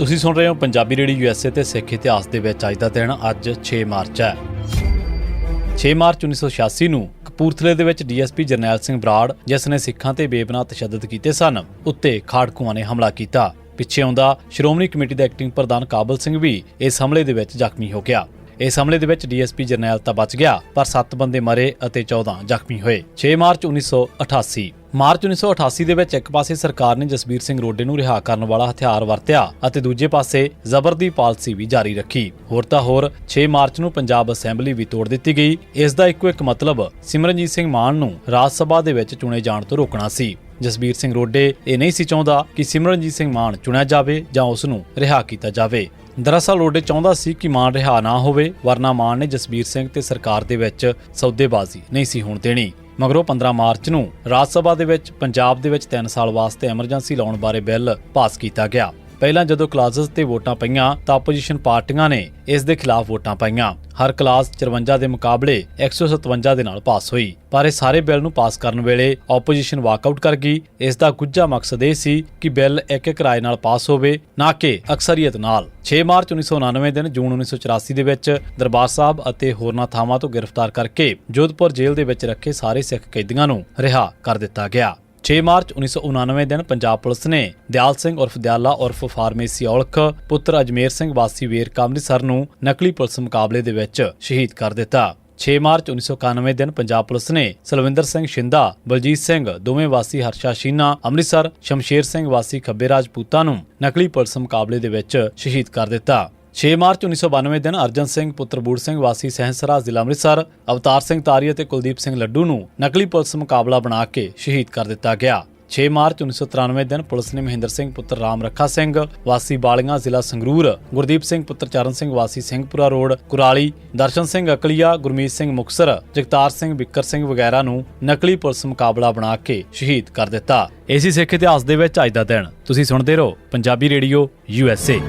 ਤੁਸੀਂ ਸੁਣ ਰਹੇ ਹੋ ਪੰਜਾਬੀ ਰੇਡੀਓ ਯੂਐਸਏ ਤੇ ਸਿੱਖ ਇਤਿਹਾਸ ਦੇ ਵਿੱਚ ਅੱਜ ਦਾ ਦਿਨ ਅੱਜ 6 ਮਾਰਚ ਹੈ। 6 ਮਾਰਚ 1986 ਨੂੰ ਕਪੂਰਥਲੇ ਦੇ ਵਿੱਚ ਡੀਐਸਪੀ ਜਰਨੈਲ ਸਿੰਘ ਬਰਾੜ, ਜਿਸ ਨੇ ਸਿੱਖਾਂ ਤੇ ਬੇਬਨਾ ਤਸ਼ੱਦਦ ਕੀਤੇ ਸਨ, ਉੱਤੇ ਖਾੜਕੂਆਂ ਨੇ ਹਮਲਾ ਕੀਤਾ। ਪਿੱਛੇ ਆਉਂਦਾ ਸ਼੍ਰੋਮਣੀ ਕਮੇਟੀ ਦਾ ਐਕਟਿੰਗ ਪ੍ਰਧਾਨ ਕਾਬਲ ਸਿੰਘ ਵੀ ਇਸ ਹਮਲੇ ਦੇ ਵਿੱਚ ਜ਼ਖਮੀ ਹੋ ਗਿਆ। ਇਸ ਹਮਲੇ ਦੇ ਵਿੱਚ ਡੀਐਸਪੀ ਜਰਨੈਲ ਤਾਂ ਬਚ ਗਿਆ, ਪਰ 7 ਬੰਦੇ ਮਰੇ ਅਤੇ 14 ਜ਼ਖਮੀ ਹੋਏ। 6 ਮਾਰਚ 1988 ਮਾਰਚ 1988 ਦੇ ਵਿੱਚ ਇੱਕ ਪਾਸੇ ਸਰਕਾਰ ਨੇ ਜਸਬੀਰ ਸਿੰਘ ਰੋਡੇ ਨੂੰ ਰਿਹਾ ਕਰਨ ਵਾਲਾ ਹਥਿਆਰ ਵਰਤਿਆ ਅਤੇ ਦੂਜੇ ਪਾਸੇ ਜ਼ਬਰ ਦੀ ਪਾਲਿਸੀ ਵੀ ਜਾਰੀ ਰੱਖੀ। ਹੋਰ ਤਾਂ ਹੋਰ 6 ਮਾਰਚ ਨੂੰ ਪੰਜਾਬ ਅਸੈਂਬਲੀ ਵੀ ਤੋੜ ਦਿੱਤੀ ਗਈ। ਇਸ ਦਾ ਇੱਕੋ ਇੱਕ ਮਤਲਬ, ਸਿਮਰਨਜੀਤ ਸਿੰਘ ਮਾਨ ਨੂੰ ਰਾਜ ਸਭਾ ਦੇ ਵਿੱਚ ਚੁਣੇ ਜਾਣ ਤੋਂ ਰੋਕਣਾ ਸੀ। ਜਸਬੀਰ ਸਿੰਘ ਰੋਡੇ ਇਹ ਨਹੀਂ ਸੀ ਚਾਹੁੰਦਾ ਕਿ ਸਿਮਰਨਜੀਤ ਸਿੰਘ ਮਾਨ ਚੁਣਿਆ ਜਾਵੇ ਜਾਂ ਉਸ ਨੂੰ ਰਿਹਾ ਕੀਤਾ ਜਾਵੇ। ਦਰਅਸਲ ਰੋਡੇ ਚਾਹੁੰਦਾ ਸੀ ਕਿ ਮਾਨ ਰਿਹਾ ਨਾ ਹੋਵੇ, ਵਰਨਾ ਮਾਨ ਨੇ ਜਸਬੀਰ ਸਿੰਘ ਤੇ ਸਰਕਾਰ ਦੇ ਵਿੱਚ ਸੌਦੇਬਾਜ਼ੀ ਨਹੀਂ ਸੀ ਹੋਣ ਦੇਣੀ। ਮਗਰੋਂ 15 ਮਾਰਚ ਨੂੰ ਰਾਜ ਸਭਾ ਦੇ ਵਿੱਚ, ਪੰਜਾਬ ਦੇ ਵਿੱਚ 3 ਸਾਲ ਵਾਸਤੇ ਐਮਰਜੈਂਸੀ ਲਾਉਣ ਬਾਰੇ ਬਿੱਲ ਪਾਸ ਕੀਤਾ ਗਿਆ। ਪਹਿਲਾਂ ਜਦੋਂ ਕਲਾਸਸ ਤੇ ਵੋਟਾਂ ਪਈਆਂ ਤਾਂ ਆਪੋਜੀਸ਼ਨ ਪਾਰਟੀਆਂ ਨੇ ਇਸ ਦੇ ਖਿਲਾਫ ਵੋਟਾਂ ਪਾਈਆਂ। ਹਰ ਕਲਾਸ 54 ਦੇ ਮੁਕਾਬਲੇ 157 ਦੇ ਨਾਲ ਪਾਸ ਹੋਈ। ਪਰ ਇਹ ਸਾਰੇ ਬਿੱਲ ਨੂੰ ਪਾਸ ਕਰਨ ਵੇਲੇ ਆਪੋਜੀਸ਼ਨ ਵਾਕਆਊਟ ਕਰ ਗਈ। ਇਸ ਦਾ ਗੁੱਝਾ ਮਕਸਦ ਇਹ ਸੀ ਕਿ ਬਿੱਲ ਇੱਕ ਇੱਕ ਰਾਏ ਨਾਲ ਪਾਸ ਹੋਵੇ, ਨਾ ਕਿ ਅਕਸਰੀਅਤ ਨਾਲ। 6 ਮਾਰਚ 1999 ਦਿਨ ਜੂਨ 1984 ਦੇ ਵਿੱਚ ਦਰਬਾਰ ਸਾਹਿਬ ਅਤੇ ਹੋਰਨਾਂ ਥਾਵਾਂ ਤੋਂ ਗ੍ਰਿਫਤਾਰ ਕਰਕੇ ਜੋਧਪੁਰ ਜੇਲ੍ਹ ਦੇ ਵਿੱਚ ਰੱਖੇ ਸਾਰੇ ਸਿੱਖ ਕੈਦੀਆਂ ਨੂੰ ਰਿਹਾ ਕਰ ਦਿੱਤਾ ਗਿਆ। 6 ਮਾਰਚ 1999 ਦਿਨ ਪੰਜਾਬ ਪੁਲਿਸ ਨੇ ਦਿਆਲ ਸਿੰਘ ਉਰਫ ਦਿਆਲਾ ਉਰਫ ਫਾਰਮੇਸੀ ਔਲਖ ਪੁੱਤਰ ਅਜਮੇਰ ਸਿੰਘ ਵਾਸੀ ਵੇਰਕਾ ਅੰਮ੍ਰਿਤਸਰ ਨੂੰ ਨਕਲੀ ਪੁਲਿਸ ਮੁਕਾਬਲੇ ਦੇ ਵਿੱਚ ਸ਼ਹੀਦ ਕਰ ਦਿੱਤਾ। 6 ਮਾਰਚ 1991 ਦਿਨ ਪੰਜਾਬ ਪੁਲਿਸ ਨੇ ਸਲਵਿੰਦਰ ਸਿੰਘ ਸ਼ਿੰਦਾ, ਬਲਜੀਤ ਸਿੰਘ, ਦੋਵੇਂ ਵਾਸੀ ਹਰਸ਼ਾ ਸ਼ੀਨਾ, ਅੰਮ੍ਰਿਤਸਰ, ਸ਼ਮਸ਼ੇਰ ਸਿੰਘ ਵਾਸੀ ਖੱਬੇ ਰਾਜਪੂਤਾਂ ਨੂੰ ਨਕਲੀ ਪੁਲਿਸ ਮੁਕਾਬਲੇ ਦੇ ਵਿੱਚ ਸ਼ਹੀਦ ਕਰ ਦਿੱਤਾ। 6 ਮਾਰਚ 1992 ਦਿਨ ਅਰਜਨ ਸਿੰਘ, ਪੁੱਤਰ ਬੂੜ ਸਿੰਘ, ਵਾਸੀ ਸਹਿਸਰਾ ਜ਼ਿਲ੍ਹਾ ਅੰਮ੍ਰਿਤਸਰ, ਅਵਤਾਰ ਸਿੰਘ ਤਾਰੀ ਅਤੇ ਕੁਲਦੀਪ ਸਿੰਘ ਲੱਡੂ ਨੂੰ ਨਕਲੀ ਪੁਲਿਸ ਮੁਕਾਬਲਾ ਬਣਾ ਕੇ ਸ਼ਹੀਦ ਕਰ ਦਿੱਤਾ ਗਿਆ। 6 ਮਾਰਚ 1993 ਦਿਨ ਪੁਲਿਸ ਨੇ ਮਹਿੰਦਰ ਸਿੰਘ, ਪੁੱਤਰ ਰਾਮ ਰੱਖਾ ਸਿੰਘ, ਵਾਸੀ ਬਾਲੀਆਂ ਜ਼ਿਲ੍ਹਾ ਸੰਗਰੂਰ, ਗੁਰਦੀਪ ਸਿੰਘ, ਪੁੱਤਰ ਚਰਨ ਸਿੰਘ, ਵਾਸੀ ਸਿੰਘਪੁਰਾ ਰੋਡ, ਕੁਰਾਲੀ, ਦਰਸ਼ਨ ਸਿੰਘ ਅਕਲੀਆ, ਗੁਰਮੀਤ ਸਿੰਘ ਮੁਕਸਰ, ਜਗਤਾਰ ਸਿੰਘ ਬਿੱਕਰ ਸਿੰਘ ਵਗੈਰਾ ਨੂੰ ਨਕਲੀ ਪੁਲਿਸ ਮੁਕਾਬਲਾ ਬਣਾ ਕੇ ਸ਼ਹੀਦ ਕਰ ਦਿੱਤਾ। ਇਸੇ ਸਿੱਖ ਇਤਿਹਾਸ ਦੇ ਵਿੱਚ ਅੱਜ ਦਾ ਦਿਨ। ਤੁਸੀਂ ਸੁਣਦੇ ਰਹੋ Punjabi radio, U S A.